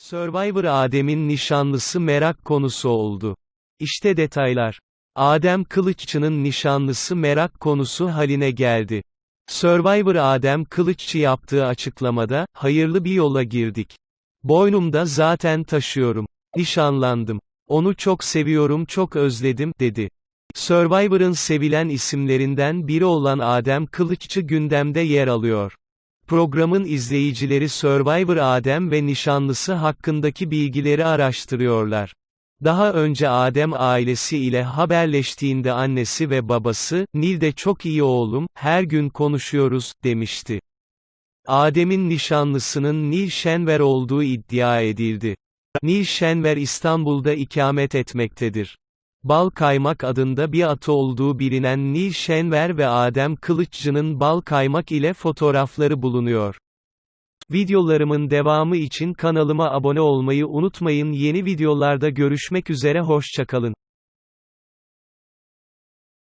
Survivor Adem'in nişanlısı merak konusu oldu. İşte detaylar. Adem Kılıççı'nın nişanlısı merak konusu haline geldi. Survivor Adem Kılıççı yaptığı açıklamada, hayırlı bir yola girdik. Boynumda zaten taşıyorum. Nişanlandım. Onu çok seviyorum çok özledim, dedi. Survivor'ın sevilen isimlerinden biri olan Adem Kılıççı gündemde yer alıyor. Programın izleyicileri Survivor Adem ve nişanlısı hakkındaki bilgileri araştırıyorlar. Daha önce Adem ailesi ile haberleştiğinde annesi ve babası, Nil de çok iyi oğlum, her gün konuşuyoruz, demişti. Adem'in nişanlısının Nil Şenver olduğu iddia edildi. Nil Şenver İstanbul'da ikamet etmektedir. Bal Kaymak adında bir atı olduğu bilinen Nil Şenver ve Adem Kılıçcı'nın Bal Kaymak ile fotoğrafları bulunuyor. Videolarımın devamı için kanalıma abone olmayı unutmayın yeni videolarda görüşmek üzere hoşçakalın.